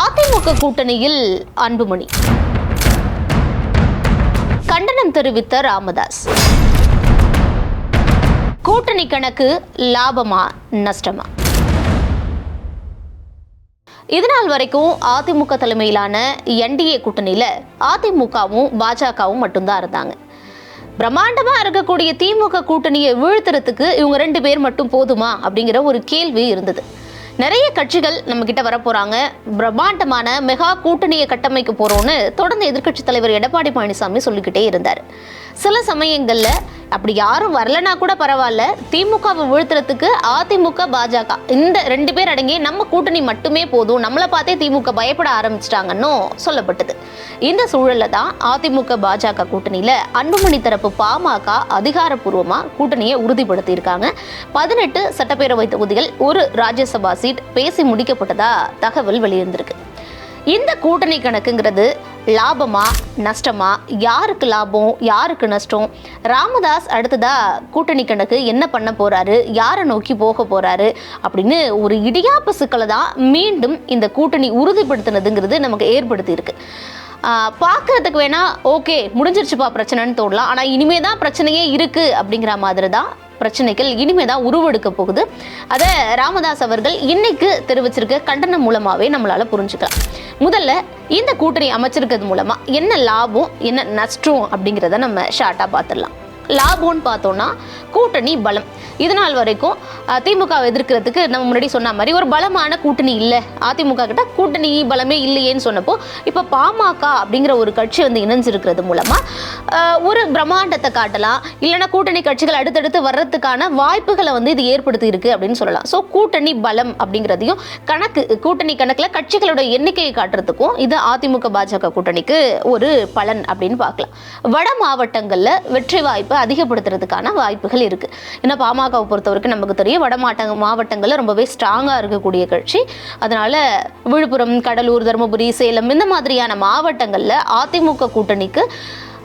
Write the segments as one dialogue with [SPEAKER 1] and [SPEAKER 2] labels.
[SPEAKER 1] அதிமுக கூட்டணியில் அன்புமணி. கண்டனம் தெரிவித்த ராமதாஸ். கூட்டணி கணக்கு லாபமா நஷ்டமா? இதனால் வரைக்கும் அதிமுக தலைமையிலான என்டிஏ கூட்டணியில அதிமுகவும் பாஜகவும் மட்டும்தான் இருந்தாங்க. பிரம்மாண்டமா இருக்கக்கூடிய திமுக கூட்டணியை வீழ்த்துறதுக்கு இவங்க ரெண்டு பேர் மட்டும் போதுமா அப்படிங்கிற ஒரு கேள்வி இருந்தது. நிறைய கட்சிகள் நம்ம கிட்ட வரப்போறாங்க. பிரம்மாண்டமான மெகா கூட்டணியை கட்டமைக்க போறோம்னு தொடர்ந்து எதிர்க்கட்சி தலைவர் எடப்பாடி பழனிசாமி சொல்லிக்கிட்டே இருந்தார். சில சமயங்கள்ல அப்படி யாரும் வரலனா கூட பரவாயில்ல. திமுகவை வீழ்த்துறதுக்கு அதிமுக பாஜக இந்த ரெண்டு பேர் அடங்கி நம்ம கூட்டணி மட்டுமே போதும். நம்மளை பார்த்தே திமுக பயப்பட ஆரம்பிச்சிட்டாங்கன்னு சொல்லப்பட்டது. இந்த சூழல்ல தான் அதிமுக பாஜக கூட்டணியில அன்புமணி தரப்பு பாமக அதிகாரப்பூர்வமா கூட்டணியை உறுதிப்படுத்தி இருக்காங்க பதினெட்டு சட்டப்பேரவை தொகுதிகள் ஒரு ராஜ்யசபா சீட் பேசி முடிக்கப்பட்டதா தகவல் வெளியிருந்திருக்கு இந்த கூட்டணி கணக்குங்கிறது லாபமா நஷ்டமா? யாருக்கு லாபம் யாருக்கு நஷ்டம்? ராமதாஸ் அடுத்ததா கூட்டணி கணக்கு என்ன பண்ண போறாரு? யாரை நோக்கி போக போறாரு? அப்படின்னு ஒரு இடியாப்ப சிக்கலை தான் மீண்டும் இந்த கூட்டணி உறுதிப்படுத்தினதுங்கிறது நமக்கு ஏற்படுத்தி இருக்கு. பார்க்கறதுக்கு வேணால் ஓகே முடிஞ்சிருச்சுப்பா பிரச்சனைன்னு தோணலாம். ஆனால் இனிமே தான் பிரச்சனையே இருக்குது அப்படிங்கிற மாதிரி தான் பிரச்சனைகள் இனிமே தான் உருவெடுக்க போகுது. அதை ராமதாஸ் அவர்கள் இன்னைக்கு தெரிவிச்சிருக்க கண்டனம் மூலமாவே நம்மளால புரிஞ்சுக்கலாம். முதல்ல இந்த கூட்டணி அமைச்சிருக்கிறது மூலமா என்ன லாபம் என்ன நஷ்டம் அப்படிங்கிறத நம்ம ஷார்ட்டா பார்த்துடலாம். லாபம்னு பார்த்தோன்னா கூட்டணி பலம். இது நாள் வரைக்கும் திமுக திமுகவை எதிர்க்கிறதுக்கு நம்ம முன்னாடி சொன்ன மாதிரி ஒரு பலமான கூட்டணி இல்லை. அதிமுக கிட்ட கூட்டணி பலமே இல்லையேன்னு சொன்னப்போ இப்போ பாமக அப்படிங்கிற ஒரு கட்சி வந்து இணைஞ்சிருக்கிறது மூலமாக ஒரு பிரம்மாண்டத்தை காட்டலாம். இல்லைன்னா கூட்டணி கட்சிகள் அடுத்தடுத்து வர்றதுக்கான வாய்ப்புகளை வந்து இது ஏற்படுத்தி இருக்கு அப்படின்னு சொல்லலாம். ஸோ கூட்டணி பலம் அப்படிங்கிறதையும் கணக்கு கூட்டணி கணக்கில் கட்சிகளோட எண்ணிக்கையை காட்டுறதுக்கும் இது அதிமுக பாஜக கூட்டணிக்கு ஒரு பலன் அப்படின்னு பார்க்கலாம். வட மாவட்டங்களில் வெற்றி வாய்ப்பு அதிகப்படுத்துறதுக்கான வாய்ப்புகள் இருக்கு. ஏன்னா பாமகவை பொறுத்தவரைக்கும் நமக்கு தெரியும் வட மாவட்ட மாவட்டங்களில் ரொம்பவே ஸ்ட்ராங்காக இருக்கக்கூடிய கட்சி. அதனால் விழுப்புரம் கடலூர் தருமபுரி சேலம் இந்த மாதிரியான மாவட்டங்களில் அதிமுக கூட்டணிக்கு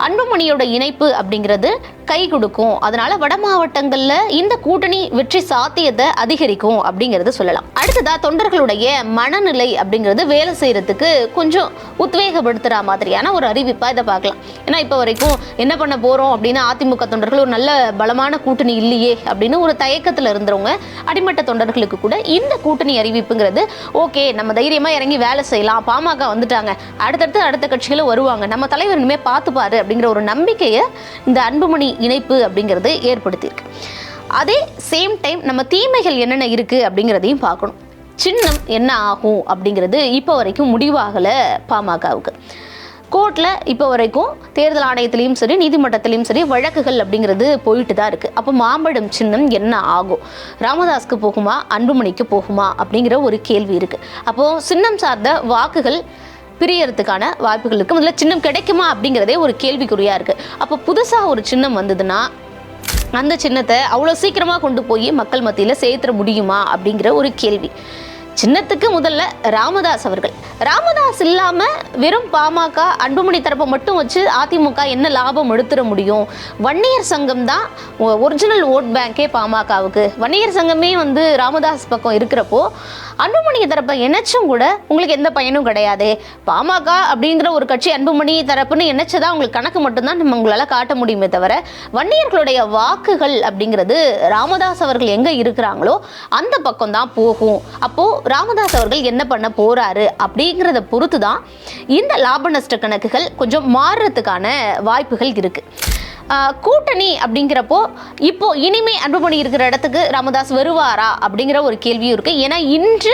[SPEAKER 1] அன்புமணியோட இணைப்பு அப்படிங்கிறது கை கொடுக்கும். அதனால வட மாவட்டங்கள்ல இந்த கூட்டணி வெற்றி சாத்தியத்தை அதிகரிக்கும் அப்படிங்கிறது சொல்லலாம். அடுத்ததா தொண்டர்களுடைய மனநிலை அப்படிங்கிறது வேலை செய்யறதுக்கு கொஞ்சம் உத்வேகப்படுத்துற மாதிரியான ஒரு அறிவிப்பா இதை பார்க்கலாம். ஏன்னா இப்போ வரைக்கும் என்ன பண்ண போறோம் அப்படின்னா அதிமுக தொண்டர்கள் ஒரு நல்ல பலமான கூட்டணி இல்லையே அப்படின்னு ஒரு தயக்கத்துல இருந்தவங்க அடிமட்ட தொண்டர்களுக்கு கூட இந்த கூட்டணி அறிவிப்புங்கிறது ஓகே நம்ம தைரியமா இறங்கி வேலை செய்யலாம். பாமக வந்துட்டாங்க. அடுத்தடுத்து அடுத்த கட்சிகளும் வருவாங்க. நம்ம தலைவர் இனிமே பார்த்துப்பாரு அப்படிங்கிற ஒரு நம்பிக்கையை இந்த அன்புமணி இணைப்பு அப்படிங்கிறது ஏற்படுத்தியிருக்கு. அதே சேம் டைம் நம்ம தீமைகள் என்னென்ன இருக்குது அப்படிங்கிறதையும் பார்க்கணும். சின்னம் என்ன ஆகும் அப்படிங்கிறது இப்போ வரைக்கும் முடிவாகலை பாமகவுக்கு. கோர்ட்டில் இப்போ வரைக்கும் தேர்தல் ஆணையத்திலையும் சரி நீதிமன்றத்திலையும் சரி வழக்குகள் அப்படிங்கிறது போயிட்டு தான் இருக்குது அப்போ மாம்பழம் சின்னம் என்ன ஆகும்? ராமதாஸ்க்கு போகுமா? அன்புமணிக்கு போகுமா? அப்படிங்கிற ஒரு கேள்வி இருக்குது அப்போது சின்னம் சார்ந்த வாக்குகள் பிரியறதுக்கான வாய்ப்புகள் இருக்குது முதல்ல சின்னம் கிடைக்குமா அப்படிங்கிறதே ஒரு கேள்விக்குறியாக இருக்குது அப்போ புதுசாக ஒரு சின்னம் வந்ததுன்னா அந்த சின்னத்தை அவ்வளோ சீக்கிரமாக கொண்டு போய் மக்கள் மத்தியில் சேர்த்துட முடியுமா அப்படிங்கிற ஒரு கேள்வி. சின்னத்துக்கு முதல்ல ராமதாஸ் அவர்கள். ராமதாஸ் இல்லாமல் வெறும் பாமக அன்புமணி தரப்பை மட்டும் வச்சு அதிமுக என்ன லாபம் எடுத்துட முடியும்? வன்னியர் சங்கம் தான் ஒரிஜினல் ஓட் பேங்கே பாமகவுக்கு. வன்னியர் சங்கமே வந்து ராமதாஸ் பக்கம் இருக்கிறப்போ அன்புமணி தரப்பை இணைச்சும் கூட உங்களுக்கு எந்த பயனும் கிடையாது. பாமக அப்படிங்கிற ஒரு கட்சி அன்புமணி தரப்புன்னு இணைச்சதா உங்களுக்கு கணக்கு மட்டும்தான் நம்ம உங்களால் காட்ட முடியுமே தவிர வன்னியர்களுடைய வாக்குகள் அப்படிங்கிறது ராமதாஸ் அவர்கள் எங்கே இருக்கிறாங்களோ அந்த பக்கம் தான் போகும். அப்போது ராமதாஸ் அவர்கள் என்ன பண்ண போகிறாரு அப்படிங்கிறத பொறுத்து தான் இந்த லாப நஷ்ட கணக்குகள் கொஞ்சம் மாறுறதுக்கான வாய்ப்புகள் இருக்குது கூட்டணி அப்படிங்கிறப்போ இப்போ இனிமே அன்புமணி இருக்கிற இடத்துக்கு ராமதாஸ் வருவாரா அப்படிங்கிற ஒரு கேள்வியும் இருக்கு. ஏன்னா இன்று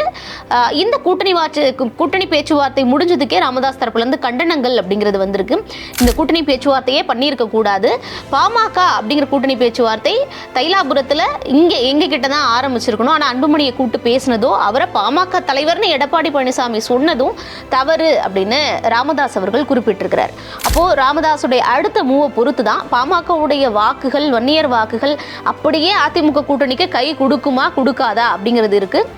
[SPEAKER 1] இந்த கூட்டணி வாச்சு கூட்டணி பேச்சுவார்த்தை முடிஞ்சதுக்கே ராமதாஸ் தரப்புலேருந்து கண்டனங்கள் அப்படிங்கிறது வந்திருக்கு. இந்த கூட்டணி பேச்சுவார்த்தையே பண்ணியிருக்க கூடாது. பாமக அப்படிங்கிற கூட்டணி பேச்சுவார்த்தை தைலாபுரத்தில் இங்கே எங்க கிட்ட தான் ஆரம்பிச்சிருக்கணும். ஆனால் அன்புமணியை கூட்டு பேசினதோ அவரை பாமக தலைவர்னு எடப்பாடி பழனிசாமி சொன்னதும் தவறு அப்படின்னு ராமதாஸ் அவர்கள் குறிப்பிட்டிருக்கிறார். அப்போது ராமதாஸுடைய அடுத்த மூவை பொறுத்து தான் பாமகவுடைய வாக்குகள் வன்னியர் வாக்குகள் அப்படியே அதிமுக கூட்டணிக்கு கை கொடுக்குமா கொடுக்காதா அப்படிங்கிறது இருக்குது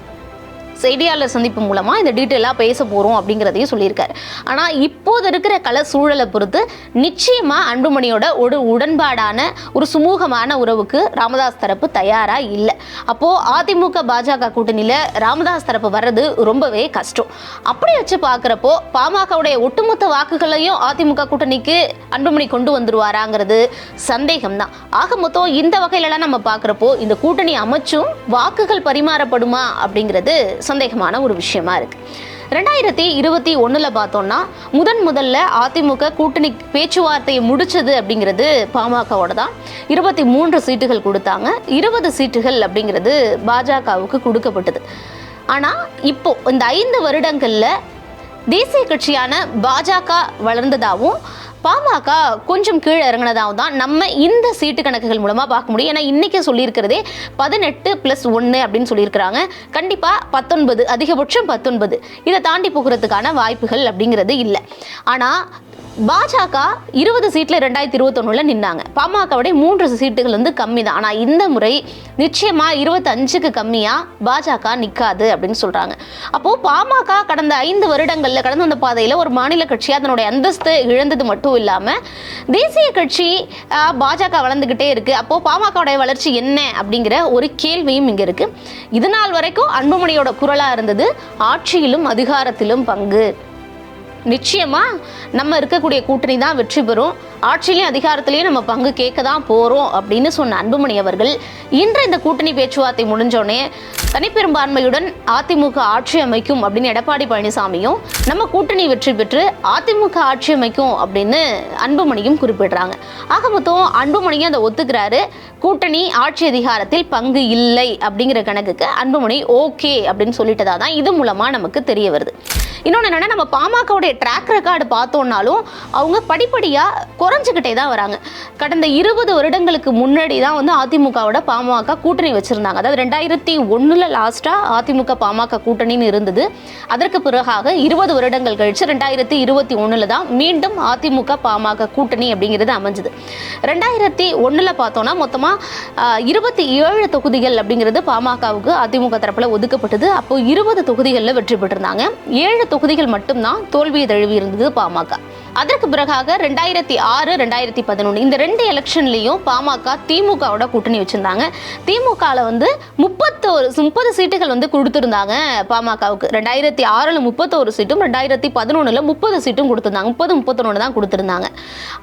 [SPEAKER 1] செய்தியாளர் சந்திப்பு மூலமாக இந்த டீட்டெயிலாக பேச போகிறோம் அப்படிங்கிறதையும் சொல்லியிருக்காரு. ஆனால் இப்போது இருக்கிற கல சூழலை பொறுத்து நிச்சயமாக அன்புமணியோட ஒரு உடன்பாடான ஒரு சுமூகமான உறவுக்கு ராமதாஸ் தரப்பு தயாராக இல்லை. அப்போது அதிமுக பாஜக கூட்டணியில் ராமதாஸ் தரப்பு வர்றது ரொம்பவே கஷ்டம். அப்படி வச்சு பார்க்குறப்போ பாமகவுடைய ஒட்டுமொத்த வாக்குகளையும் அதிமுக கூட்டணிக்கு அன்புமணி கொண்டு வந்துருவாராங்கிறது சந்தேகம் தான் ஆக மொத்தம் இந்த வகையிலலாம் நம்ம பார்க்குறப்போ இந்த கூட்டணி அமைச்சும் வாக்குகள் பரிமாறப்படுமா அப்படிங்கிறது சந்தேகமான ஒரு விஷயமா இருக்கு. ரெண்டாயிரத்தி இருபத்தி ஒன்றில் பார்த்தோம்னா முதன் முதல்ல அதிமுக கூட்டணி பேச்சுவார்த்தையை முடிச்சது அப்படிங்கிறது பாமகவோட தான். இருபத்தி மூன்று சீட்டுகள் கொடுத்தாங்க. இருபது சீட்டுகள் அப்படிங்கிறது பாஜகவுக்கு கொடுக்கப்பட்டது. ஆனால் இப்போ இந்த ஐந்து வருடங்களில் தேசிய கட்சியான பாஜக வளர்ந்ததாகவும் பாமக கொஞ்சம் கீழே இறங்கினதாகவும் தான் நம்ம இந்த சீட்டு கணக்குகள் மூலமாக பார்க்க முடியும். ஏன்னா இன்றைக்கி சொல்லியிருக்கிறதே பதினெட்டு ப்ளஸ் ஒன்று அப்படின்னு சொல்லியிருக்கிறாங்க. கண்டிப்பாக பத்தொன்பது அதிகபட்சம் பத்தொன்பது. இதை தாண்டி போகிறதுக்கான வாய்ப்புகள் அப்படிங்கிறது இல்லை. ஆனால் பாஜக இருபது சீட்டில் ரெண்டாயிரத்தி இருபத்தொன்னுல நின்னாங்க. பாமகவுடைய மூன்று சீட்டுகள் வந்து கம்மி தான் ஆனால் இந்த முறை நிச்சயமாக இருபத்தஞ்சுக்கு கம்மியாக பாஜக நிற்காது அப்படின்னு சொல்கிறாங்க அப்போது பாமக கடந்த ஐந்து வருடங்களில் கடந்து வந்த பாதையில் ஒரு மாநில கட்சி அதனுடைய அந்தஸ்து இழந்தது மட்டும் இல்லாமல் தேசிய கட்சி பாஜக வளர்ந்துக்கிட்டே இருக்குது அப்போது பாமகவுடைய வளர்ச்சி என்ன அப்படிங்கிற ஒரு கேள்வியும் இங்கே இருக்குது இது நாள் வரைக்கும் அன்புமணியோட குரலாக இருந்தது ஆட்சியிலும் அதிகாரத்திலும் பங்கு. நிச்சயமாக நம்ம இருக்கக்கூடிய கூட்டணி தான் வெற்றி பெறும். ஆட்சியிலையும் அதிகாரத்திலையும் நம்ம பங்கு கேட்க தான் போகிறோம் அப்படின்னு சொன்ன அன்புமணி அவர்கள் இன்று இந்த கூட்டணி பேச்சுவார்த்தை முடிஞ்சோடனே தனிப்பெரும்பான்மையுடன் அதிமுக ஆட்சி அமைக்கும் அப்படின்னு எடப்பாடி பழனிசாமியும் நம்ம கூட்டணி வெற்றி பெற்று அதிமுக ஆட்சி அமைக்கும் அப்படின்னு அன்புமணியும் குறிப்பிடுறாங்க. ஆக மொத்தம் அன்புமணியும் அதை ஒத்துக்கிறாரு. கூட்டணி ஆட்சி அதிகாரத்தில் பங்கு இல்லை அப்படிங்கிற கணக்குக்கு அன்புமணி ஓகே அப்படின்னு சொல்லிட்டதா தான் இது மூலமாக நமக்கு தெரிய வருது. இன்னொன்று என்னென்னா நம்ம பாமகவுடைய ட்ராக் ரெக்கார்டு பார்த்தோம்னாலும் அவங்க படிப்படியாக குறைஞ்சிக்கிட்டே தான் வராங்க. கடந்த இருபது வருடங்களுக்கு முன்னாடி தான் வந்து அதிமுகவோட பாமக கூட்டணி வச்சுருந்தாங்க. அதாவது ரெண்டாயிரத்தி ஒன்றில் லாஸ்ட்டாக அதிமுக பாமக கூட்டணின்னு இருந்தது. அதற்கு பிறகாக இருபது வருடங்கள் கழித்து ரெண்டாயிரத்தி இருபத்தி ஒன்றில் தான் மீண்டும் அதிமுக பாமக கூட்டணி அப்படிங்கிறது அமைஞ்சது. ரெண்டாயிரத்தி ஒன்றில் பார்த்தோன்னா மொத்தமாக இருபத்தி ஏழு தொகுதிகள் அப்படிங்கிறது பாமகவுக்கு அதிமுக தரப்பில் ஒதுக்கப்பட்டது. அப்போது இருபது தொகுதிகளில் வெற்றி பெற்றிருந்தாங்க. ஏழு தொகுதிகள் மட்டும்தான் தோல்வியை தழுவி இருந்தது பாமக. அதற்கு பிறகாக ரெண்டாயிரத்தி ஆறு ரெண்டாயிரத்தி பதினொன்று இந்த ரெண்டு எலெக்ஷன்லேயும் பாமக திமுகவோட கூட்டணி வச்சுருந்தாங்க. திமுகவில் வந்து முப்பத்தோரு முப்பது சீட்டுகள் வந்து கொடுத்துருந்தாங்க பாமகவுக்கு. ரெண்டாயிரத்தி ஆறில் முப்பத்தோரு சீட்டும் ரெண்டாயிரத்தி பதினொன்றில் முப்பது சீட்டும் கொடுத்துருந்தாங்க. முப்பது முப்பத்தொன்று தான் கொடுத்துருந்தாங்க.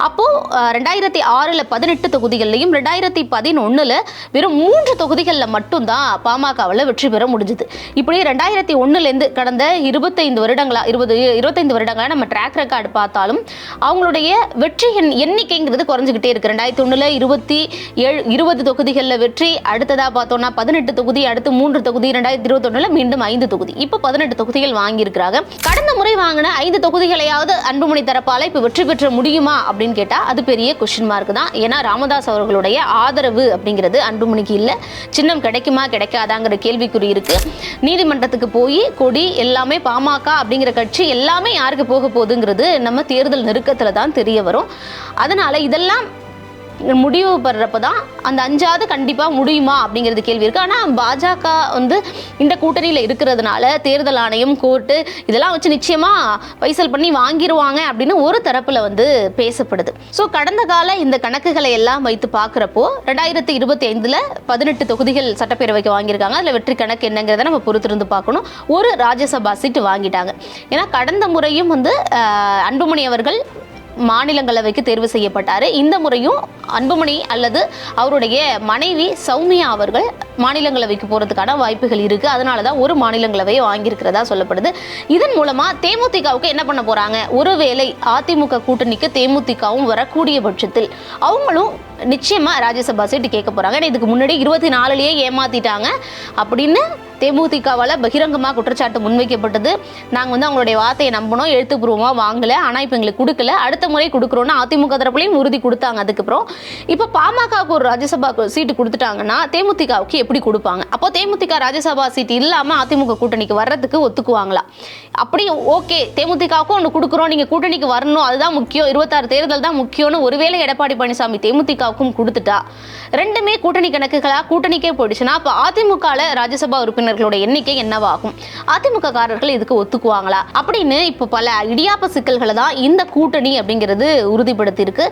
[SPEAKER 1] அப்போது ரெண்டாயிரத்தி ஆறில் பதினெட்டு தொகுதிகள்லையும் ரெண்டாயிரத்தி பதினொன்றில் வெறும் மூன்று தொகுதிகளில் மட்டும்தான் பாமகவில் வெற்றி பெற முடிஞ்சுது. இப்படி ரெண்டாயிரத்தி ஒன்றுலேருந்து கடந்த இருபத்தைந்து வருடங்களா இருபது இருபத்தைந்து வருடங்களா நம்ம ட்ராக் ரெக்கார்டு பார்த்தாலும் அவங்களுடைய வெற்றி எண் எண்ணிக்கைங்கிறது குறைஞ்சிக்கிட்டே இருக்கு. ரெண்டாயிரத்தி ஒன்றில் இருபத்தி ஏழு இருபது தொகுதிகளில் வெற்றி அடுத்ததாக பார்த்தோம்னா பதினெட்டு தொகுதி அடுத்து மூன்று தொகுதி ரெண்டாயிரத்தி இருபத்தொன்னுல மீண்டும் ஐந்து தொகுதி. இப்போ பதினெட்டு தொகுதிகள் வாங்கியிருக்கிறாங்க. கடந்த முறை வாங்கின ஐந்து தொகுதிகளையாவது அன்புமணி தரப்பால் இப்போ வெற்றி பெற்ற முடியுமா அப்படின்னு கேட்டால் அது பெரிய கொஷின் மார்க் தான். ஏன்னா ராமதாஸ் அவர்களுடைய ஆதரவு அப்படிங்கிறது அன்புமணிக்கு இல்லை. சின்னம் கிடைக்குமா கிடைக்காதாங்கிற கேள்விக்குறி இருக்கு. நீதிமன்றத்துக்கு போய் கொடி எல்லாமே பாமக அப்படிங்கிற கட்சி எல்லாமே யாருக்கு போக போகுதுங்கிறது நம்ம தேர்தல் நெருக்கத்தில் தான் தெரிய வரும். அதனால இதெல்லாம் முடிவு பெறப்ப தான் அந்த அஞ்சாவது கண்டிப்பாக முடியுமா அப்படிங்கிறது கேள்வி இருக்குது ஆனால் பாஜக வந்து இந்த கூட்டணியில் இருக்கிறதுனால தேர்தல் ஆணையம் கோர்ட்டு இதெல்லாம் வச்சு நிச்சயமாக பைசல் பண்ணி வாங்கிடுவாங்க அப்படின்னு ஒரு தரப்பில் வந்து பேசப்படுது. ஸோ கடந்த கால இந்த கணக்குகளை எல்லாம் வைத்து பார்க்குறப்போ ரெண்டாயிரத்தி இருபத்தி ஐந்தில் பதினெட்டு தொகுதிகள் சட்டப்பேரவைக்கு வாங்கியிருக்காங்க. அதில் வெற்றி கணக்கு என்னங்கிறத நம்ம பொறுத்திருந்து பார்க்கணும். ஒரு ராஜ்யசபா சீட்டு வாங்கிட்டாங்க. ஏன்னா கடந்த முறையும் வந்து அன்புமணி அவர்கள் மாநிலங்களவைக்கு தேர்வு செய்யப்பட்டார். இந்த முறையும் அன்புமணி அல்லது அவருடைய மனைவி சௌமியா அவர்கள் மாநிலங்களவைக்கு போகிறதுக்கான வாய்ப்புகள் இருக்குது அதனால தான் ஒரு மாநிலங்களவையை வாங்கியிருக்கிறதா சொல்லப்படுது. இதன் மூலமாக தேமுதிகவுக்கு என்ன பண்ண போகிறாங்க ஒருவேளை அதிமுக கூட்டணிக்கு தேமுதிகவும் வரக்கூடிய பட்சத்தில் அவங்களும் நிச்சயமாக ராஜ்யசபா சீட்டு கேட்க போகிறாங்க ஏன்னா இதுக்கு முன்னாடி இருபத்தி நாலுலேயே ஏமாற்றிட்டாங்க அப்படின்னு தேமுதிகவால் பகிரங்கமாக குற்றச்சாட்டு முன்வைக்கப்பட்டது. நாங்கள் வந்து அவங்களுடைய வார்த்தையை நம்பினோம் எழுத்துப்பூர்வமாக வாங்கலை. ஆனால் இப்போ எங்களுக்கு கொடுக்கல. அடுத்த முறை கொடுக்குறோன்னு அதிமுக தரப்புலையும் உறுதி கொடுத்தாங்க. அதுக்கப்புறம் இப்போ பாமகவுக்கு ஒரு ராஜ்யசபா சீட்டு கொடுத்துட்டாங்கன்னா தேமுதிகவுக்கு எப்படி கொடுப்பாங்க? அப்போ தேமுதிக ராஜ்யசபா சீட் இல்லாமல் அதிமுக கூட்டணிக்கு வர்றதுக்கு ஒத்துக்குவாங்களா? அப்படி ஓகே தேமுதிகவுக்கும் ஒன்று கொடுக்குறோம். நீங்கள் கூட்டணிக்கு வரணும். அதுதான் முக்கியம். இருபத்தாறு தேர்தல் தான் முக்கியம்னு ஒருவேளை எடப்பாடி பழனிசாமி தேமுதிகவுக்கும் கொடுத்துட்டா ரெண்டுமே கூட்டணி கணக்குகளாக கூட்டணிக்கே போயிடுச்சுன்னா அப்போ அதிமுகவில் ராஜ்யசபா உறுப்பினர் உறுப்பினர்களோட எண்ணிக்கை என்னவாகும்? அதிமுக காரர்கள் இதுக்கு ஒத்துக்குவாங்களா? அப்படின்னு இப்போ பல இடியாப்ப சிக்கல்களை தான் இந்த கூட்டணி அப்படிங்கிறது உறுதிப்படுத்தியிருக்கு.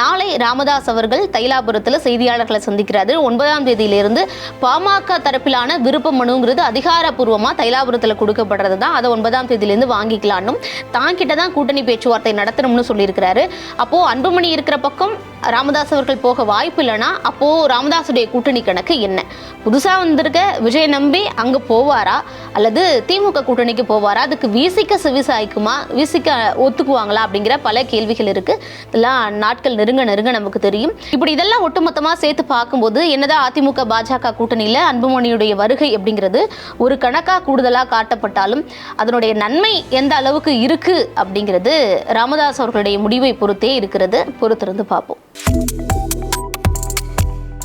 [SPEAKER 1] நாளை ராமதாஸ் அவர்கள் தைலாபுரத்தில் செய்தியாளர்களை சந்திக்கிறாரு. ஒன்பதாம் தேதியிலிருந்து பாமக தரப்பிலான விருப்ப மனுங்கிறது அதிகாரப்பூர்வமாக தைலாபுரத்தில் கொடுக்கப்படுறது தான். அதை ஒன்பதாம் தேதியிலேருந்து வாங்கிக்கலான்னும். தான் கிட்ட தான் கூட்டணி பேச்சுவார்த்தை நடத்தணும்னு சொல்லியிருக்கிறாரு. அப்போது அன்புமணி இருக்கிற பக்கம் ராமதாஸ் அவர்கள் போக வாய்ப்பு இல்லைன்னா அப்போது ராமதாஸுடைய கூட்டணி கணக்கு என்ன? புதுசாக வந்திருக்க விஜய் நம்பி அங்கே போவாரா? அல்லது திமுக கூட்டணிக்கு போவாரா? அதுக்கு விசிக்க செவிசாய்க்குமா விசிக்க ஒத்துக்குவாங்களா? அப்படிங்கிற பல கேள்விகள் இருக்குது இதெல்லாம் நாட்கள் நெருங்க நெருங்க நமக்கு தெரியும். இப்படி இதெல்லாம் ஒட்டுமொத்தமாக சேர்த்து பார்க்கும்போது என்னதான் அதிமுக பாஜக கூட்டணியில் அன்புமணியுடைய வருகை அப்படிங்கிறது ஒரு கணக்காக கூடுதலாக காட்டப்பட்டாலும் அதனுடைய நன்மை எந்த அளவுக்கு இருக்குது அப்படிங்கிறது ராமதாஸ் அவர்களுடைய முடிவை பொறுத்தே இருக்கிறது. பொறுத்திருந்து பார்ப்போம்.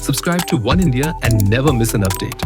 [SPEAKER 2] Subscribe to One India and never miss an update.